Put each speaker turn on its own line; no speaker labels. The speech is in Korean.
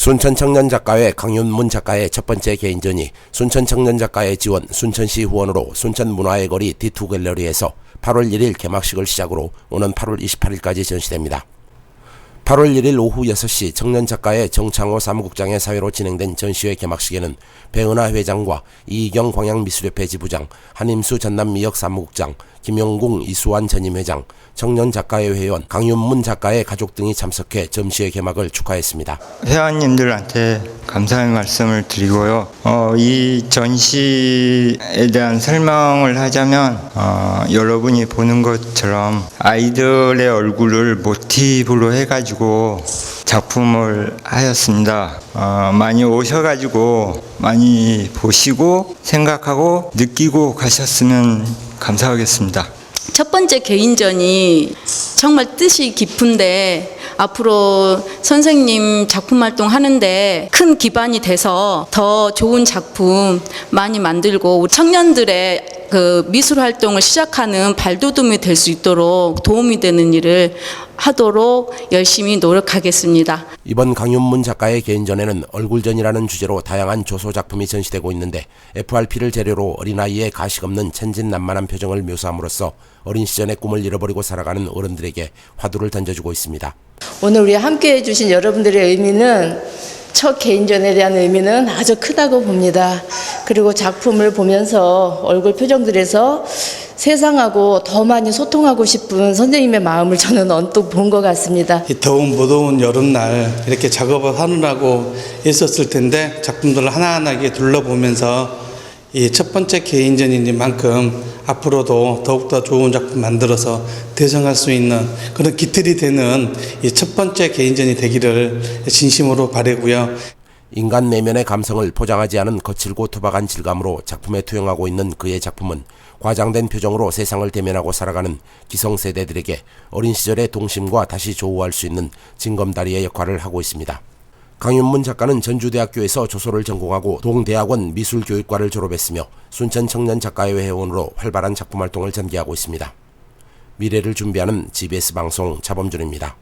순천 청년 작가회 강윤문 작가의 첫 번째 개인전이 순천 청년 작가의 지원 순천시 후원으로 순천 문화의 거리 D2 갤러리에서 8월 1일 개막식을 시작으로 오는 8월 28일까지 전시됩니다. 8월 1일 오후 6시 청년 작가의 정창호 사무국장의 사회로 진행된 전시회 개막식에는 배은하 회장과 이희경 광양미술협회 지부장, 한임수 전남미역 사무국장, 김영궁 이수환 전임회장, 청년 작가의 회원, 강윤문 작가의 가족 등이 참석해 전시회 개막을 축하했습니다.
회원님들한테 감사의 말씀을 드리고요. 어, 이 전시에 대한 설명을 하자면 어, 여러분이 보는 것처럼 아이들의 얼굴을 모티브로 해가지고 작품을 하였습니다. 어, 많이 오셔가지고 많이 보시고 생각하고 느끼고 가셨으면 감사하겠습니다.
첫 번째 개인전이 정말 뜻이 깊은데 앞으로 선생님 작품 활동 하는데 큰 기반이 돼서 더 좋은 작품 많이 만들고 청년들의 그 미술 활동을 시작하는 발돋움이 될 수 있도록 도움이 되는 일을 하도록 열심히 노력하겠습니다.
이번 강윤문 작가의 개인전에는 얼굴전이라는 주제로 다양한 조소 작품이 전시되고 있는데 FRP를 재료로 어린아이의 가식 없는 천진난만한 표정을 묘사함으로써 어린 시절의 꿈을 잃어버리고 살아가는 어른들에게 화두를 던져주고 있습니다.
오늘 우리 함께 해주신 여러분들의 의미는 첫 개인전에 대한 의미는 아주 크다고 봅니다. 그리고 작품을 보면서 얼굴 표정들에서 세상하고 더 많이 소통하고 싶은 선생님의 마음을 저는 언뜻 본 것 같습니다.
이 더운 무더운 여름날 이렇게 작업을 하느라고 있었을 텐데 작품들을 하나하나게 둘러보면서 이 첫 번째 개인전이니만큼 앞으로도 더욱더 좋은 작품 만들어서 대성할 수 있는 그런 기틀이 되는 이 첫 번째 개인전이 되기를 진심으로 바라고요.
인간 내면의 감성을 포장하지 않은 거칠고 투박한 질감으로 작품에 투영하고 있는 그의 작품은 과장된 표정으로 세상을 대면하고 살아가는 기성세대들에게 어린 시절의 동심과 다시 조우할 수 있는 징검다리의 역할을 하고 있습니다. 강윤문 작가는 전주대학교에서 조소를 전공하고 동대학원 미술교육과를 졸업했으며 순천 청년 작가회 회원으로 활발한 작품 활동을 전개하고 있습니다. 미래를 준비하는 GBS 방송 차범준입니다.